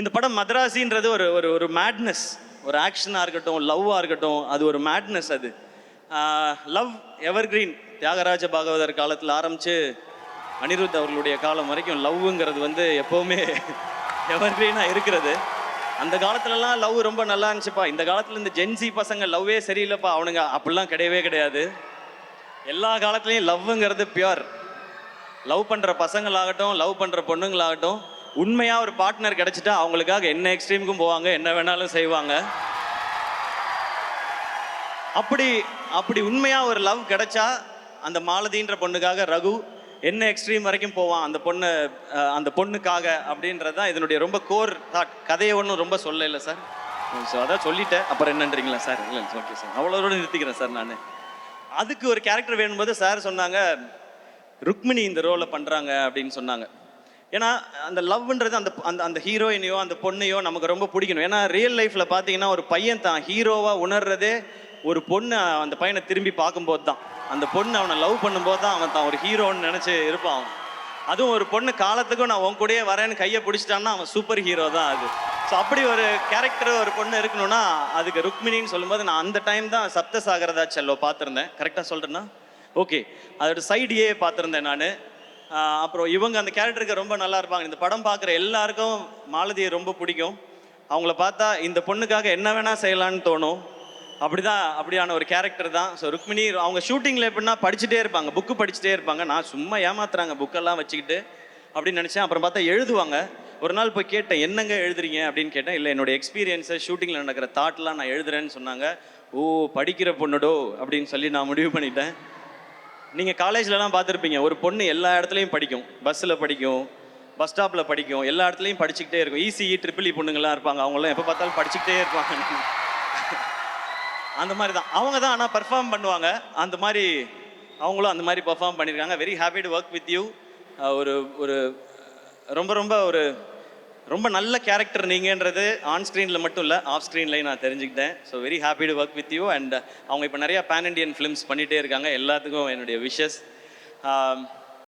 இந்த படம் மதராசின்றது ஒரு ஒரு ஒரு மேட்னஸ் ஒரு ஆக்ஷனாக இருக்கட்டும் லவ்வாக இருக்கட்டும் அது ஒரு மேட்னஸ் அது. லவ் எவர்கிரீன் தியாகராஜ பாகவதர் காலத்தில் ஆரம்பித்து அனிருத் அவர்களுடைய காலம் வரைக்கும் லவ்வுங்கிறது வந்து எப்போவுமே எவர் எவர்கிரீனாக இருக்கிறது. அந்த காலத்துலலாம் லவ் ரொம்ப நல்லா இருந்துச்சுப்பா. இந்த காலத்தில் இந்த ஜென்சி பசங்க லவ்வே சரியில்லைப்பா அவனுங்க அப்படிலாம் கிடையவே கிடையாது. எல்லா காலத்துலேயும் லவ்வுங்கிறது பியோர் லவ் பண்ணுற பசங்களாகட்டும் லவ் பண்ணுற பொண்ணுங்களாகட்டும் உண்மையாக ஒரு பார்ட்னர் கிடச்சிட்டா அவங்களுக்காக என்ன எக்ஸ்ட்ரீமுக்கும் போவாங்க என்ன வேணாலும் செய்வாங்க. அப்படி அப்படி உண்மையாக ஒரு லவ் கிடைச்சா அந்த மாலதின்ற பொண்ணுக்காக ரகு என்ன எக்ஸ்ட்ரீம் வரைக்கும் போவான் அந்த பொண்ணு அந்த பொண்ணுக்காக அப்படின்றது தான் இதனுடைய ரொம்ப கோர் தாட் கதையை ஒன்றும் ரொம்ப சொல்ல இல்லை சார். ஸோ அதான் சொல்லிட்டேன். அப்புறம் என்னன்றீங்களா சார்? இல்லை ஓகே சார். அவ்வளோட நிறுத்திக்கிறேன் சார் நான். அதுக்கு ஒரு கேரக்டர் வேணும்போது சார் சொன்னாங்க ருக்மிணி இந்த ரோலை பண்ணுறாங்க அப்படின்னு சொன்னாங்க. ஏன்னா அந்த லவ்ன்றது அந்த அந்த அந்த ஹீரோயினையோ அந்த பொண்ணையோ நமக்கு ரொம்ப பிடிக்கணும். ஏன்னா ரியல் லைஃப்பில் பார்த்தீங்கன்னா ஒரு பையன் தான் ஹீரோவாக உணர்றதே ஒரு பொண்ணு அந்த பையனை திரும்பி பார்க்கும்போது தான். அந்த பொண்ணு அவனை லவ் பண்ணும்போது தான் அவன் தான் ஒரு ஹீரோன்னு நினச்சி இருப்பான் அவன். அதுவும் ஒரு பொண்ணு காலத்துக்கும் நான் உன் கூடயே வரேன்னு கையை பிடிச்சிட்டான்னா அவன் சூப்பர் ஹீரோ தான் அது. ஸோ அப்படி ஒரு கேரக்டர் ஒரு பொண்ணு இருக்கணும்னா அதுக்கு ருக்மிணின்னு சொல்லும்போது நான் அந்த டைம் தான் சப்த சாகரதா செல்லோ பார்த்துருந்தேன். கரெக்டாக சொல்கிறேன்னா ஓகே அதோட சைடியே பார்த்துருந்தேன் நான். அப்புறம் இவங்க அந்த கேரக்டருக்கு ரொம்ப நல்லா இருப்பாங்க. இந்த படம் பார்க்குற எல்லாருக்கும் மாலதியை ரொம்ப பிடிக்கும். அவங்கள பார்த்தா இந்த பொண்ணுக்காக என்ன வேணால் செய்யலான்னு தோணும். அப்படிதான் அப்படியான ஒரு கேரக்டர் தான். ஸோ ருக்மிணி அவங்க ஷூட்டிங்கில் எப்படின்னா படிச்சுட்டே இருப்பாங்க. புக்கு படிச்சுட்டே இருப்பாங்க. நான் சும்மா ஏமாத்துறாங்க. புக்கெல்லாம் வச்சுக்கிட்டு அப்படின்னு நினச்சேன். அப்புறம் பார்த்தா எழுதுவாங்க. ஒரு நாள் போய் கேட்டேன் என்னங்க எழுதுறீங்க? அப்படின்னு கேட்டேன். இல்லை என்னோட எக்ஸ்பீரியன்ஸை ஷூட்டிங்கில் நடக்கிற தாட்லாம் நான் எழுதுறேன்னு சொன்னாங்க. ஓ படிக்கிற பொண்ணுடோ? அப்படின்னு சொல்லி நான் முடிவு பண்ணிட்டேன். நீங்கள் காலேஜ்லலாம் பார்த்துருப்பீங்க ஒரு பொண்ணு எல்லா இடத்துலையும் படிக்கும். பஸ்ஸில் படிக்கும் பஸ் ஸ்டாப்பில் படிக்கும் எல்லா இடத்துலையும் படிச்சுக்கிட்டே இருக்கும். E இசிஇ ட்ரிபிள் இ பொண்ணுங்கள்லாம் இருப்பாங்க. அவங்களாம் எப்போ பார்த்தாலும் படிச்சுக்கிட்டே இருப்பாங்க. அந்த மாதிரி தான் அவங்க தான் ஆனால் பெர்ஃபார்ம் பண்ணுவாங்க. அந்த மாதிரி அவங்களும் அந்த மாதிரி பெர்ஃபார்ம் பண்ணியிருக்காங்க. Very happy to work with you ஒரு ஒரு ரொம்ப ரொம்ப ஒரு ரொம்ப நல்ல கேரக்டர் நீங்கன்றது ஆன் ஸ்க்ரீனில் மட்டும் இல்லை ஆஃப் ஸ்க்ரீன்லையும் நான் தெரிஞ்சுக்கிட்டேன். So very happy to work with you and அவங்க இப்போ நிறையா பேன் இண்டியன் ஃபிலிம்ஸ் பண்ணிகிட்டே இருக்காங்க. எல்லாத்துக்கும் என்னுடைய விஷஸ்